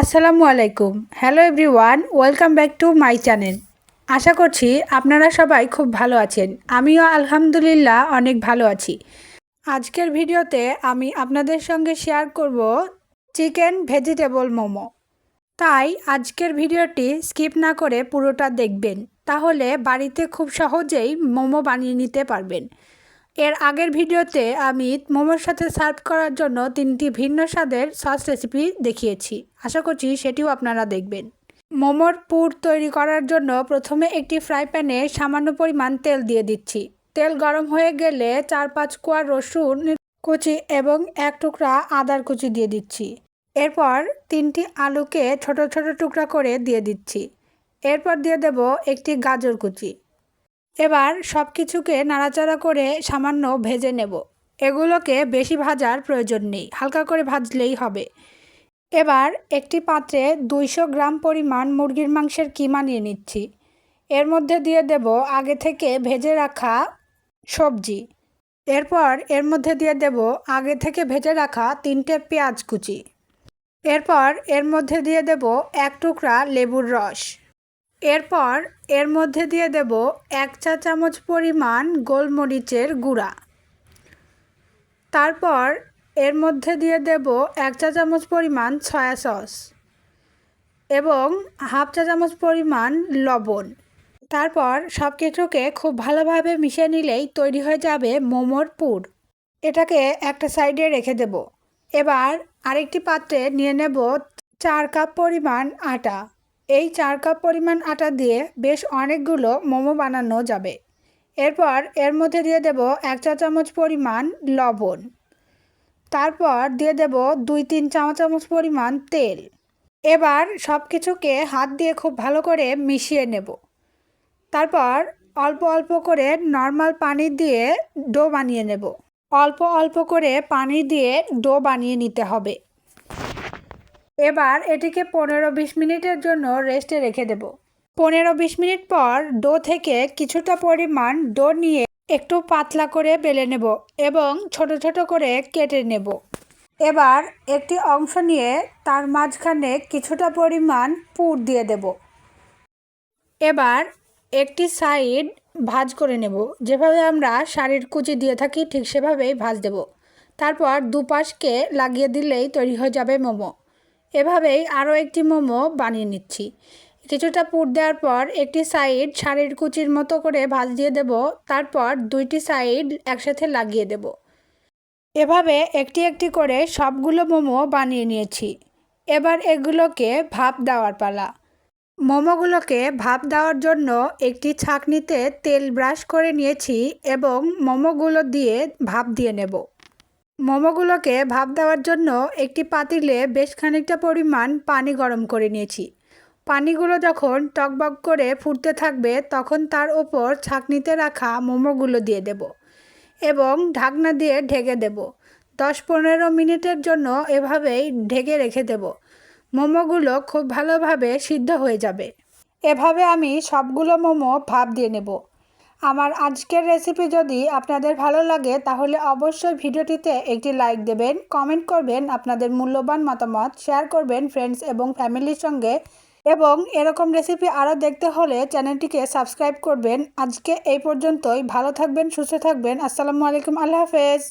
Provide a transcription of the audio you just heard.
আসসালামু আলাইকুম। Hello everyone welcome back to my channel আশা করছি আপনারা সবাই খুব ভালো আছেন। আমিও আলহামদুলিল্লাহ অনেক ভালো আছি। আজকের ভিডিওতে আমি আপনাদের সঙ্গে শেয়ার করব চিকেন ভেজিটেবল মোমো। তাই আজকের ভিডিওটি স্কিপ না করে পুরোটা দেখবেন। তাহলে বাড়িতে খুব সহজেই মোমো বানিয়ে নিতে পারবেন। এর আগের ভিডিওতে আমি মোমোর সাথে সার্ভ করার জন্য তিনটি ভিন্ন স্বাদের সস রেসিপি দেখিয়েছি। আশা করছি সেটিও আপনারা দেখবেন। মোমোর পুর তৈরি করার জন্য প্রথমে একটি ফ্রাই প্যানে সামান্য পরিমাণ তেল দিয়ে দিচ্ছি। তেল গরম হয়ে গেলে চার পাঁচ কোয়া রসুন, কুচি এবং এক টুকরা আদার কুচি দিয়ে দিচ্ছি। এরপর তিনটি আলুকে ছোট ছোট টুকরা করে দিয়ে দিচ্ছি। এরপর দিয়ে দেব একটি গাজর কুচি। এবার সব কিছুকে নাড়াচাড়া করে সামান্য ভেজে নেব। এগুলোকে বেশি ভাজার প্রয়োজন নেই, হালকা করে ভাজলেই হবে। এবার একটি পাত্রে দুইশো গ্রাম পরিমাণ মুরগির মাংসের কিমা নিয়ে নিচ্ছি। এর মধ্যে দিয়ে দেব আগে থেকে ভেজে রাখা সবজি। এরপর এর মধ্যে দিয়ে দেব আগে থেকে ভেজে রাখা তিনটে পেঁয়াজ কুচি। এরপর এর মধ্যে দিয়ে দেব এক টুকরা লেবুর রস। এরপর এর মধ্যে দিয়ে দেব এক চা চামচ পরিমাণ গোলমরিচের গুঁড়া। তারপর এর মধ্যে দিয়ে দেব এক চা চামচ পরিমাণ সয়া সস এবং হাফ চা চামচ পরিমাণ লবণ। তারপর সব কিছুকে খুব ভালোভাবে মিশিয়ে নিলেই তৈরি হয়ে যাবে মোমোর পুর। এটাকে একটা সাইডে রেখে দেব। এবার আরেকটি পাত্রে নিয়ে নেব চার কাপ পরিমাণ আটা। এই চার কাপ পরিমাণ আটা দিয়ে বেশ অনেকগুলো মোমো বানানো যাবে। এরপর এর মধ্যে দিয়ে দেব এক চা চামচ পরিমাণ লবণ। তারপর দিয়ে দেব দুই তিন চা চামচ পরিমাণ তেল। এবার সব কিছুকে হাত দিয়ে খুব ভালো করে মিশিয়ে নেব। তারপর অল্প অল্প করে নর্মাল পানি দিয়ে ডো বানিয়ে নেব। অল্প অল্প করে পানি দিয়ে ডো বানিয়ে নিতে হবে। এবার এটিকে পনেরো বিশ মিনিটের জন্য রেস্টে রেখে দেব। পনেরো বিশ মিনিট পর ডো থেকে কিছুটা পরিমাণ ডো নিয়ে একটু পাতলা করে বেলে নেব এবং ছোট ছোট করে কেটে নেব। এবার একটি অংশ নিয়ে তার মাঝখানে কিছুটা পরিমাণ পুর দিয়ে দেব। এবার একটি সাইড ভাজ করে নেব। যেভাবে আমরা শাড়ির কুচি দিয়ে থাকি ঠিক সেভাবেই ভাজ দেব। তারপর দুপাশকে লাগিয়ে দিলেই তৈরি হয়ে যাবে মোমো। এভাবেই আরও একটি মোমো বানিয়ে নিচ্ছি। কিছুটা পুর দেওয়ার পর একটি সাইড শাড়ির কুচির মতো করে ভাজ দিয়ে দেব, তারপর দুইটি সাইড একসাথে লাগিয়ে দেব। এভাবে একটি একটি করে সবগুলো মোমো বানিয়ে নিয়েছি। এবার এগুলোকে ভাপ দেওয়ার পালা। মোমোগুলোকে ভাপ দেওয়ার জন্য একটি ছাঁকনিতে তেল ব্রাশ করে নিয়েছি এবং মোমোগুলো দিয়ে ভাপ দিয়ে নেব। মোমোগুলোকে ভাপ দেওয়ার জন্য একটি পাতিলে বেশ খানিকটা পরিমাণ পানি গরম করে নিয়েছি। পানিগুলো যখন টকবক করে ফুটতে থাকবে, তখন তার ওপর ছাঁকনিতে রাখা মোমোগুলো দিয়ে দেব এবং ঢাকনা দিয়ে ঢেকে দেব। দশ পনেরো মিনিটের জন্য এভাবেই ঢেকে রেখে দেব। মোমোগুলো খুব ভালোভাবে সিদ্ধ হয়ে যাবে। এভাবে আমি সবগুলো মোমো ভাপ দিয়ে নেব। আমার আজকের রেসিপি যদি আপনাদের ভালো লাগে, তাহলে অবশ্যই ভিডিওটিতে একটি লাইক দেবেন কমেন্ট করবেন, আপনাদের মূল্যবান মতামত শেয়ার করবেন ফ্রেন্ডস এবং ফ্যামিলির সঙ্গে। এবং এরকম রেসিপি আরও দেখতে হলে চ্যানেলটিকে সাবস্ক্রাইব করবেন। আজকে এই পর্যন্তই, ভালো থাকবেন, সুস্থ থাকবেন, আসসালামু আলাইকুম, আল্লাহ হাফেজ।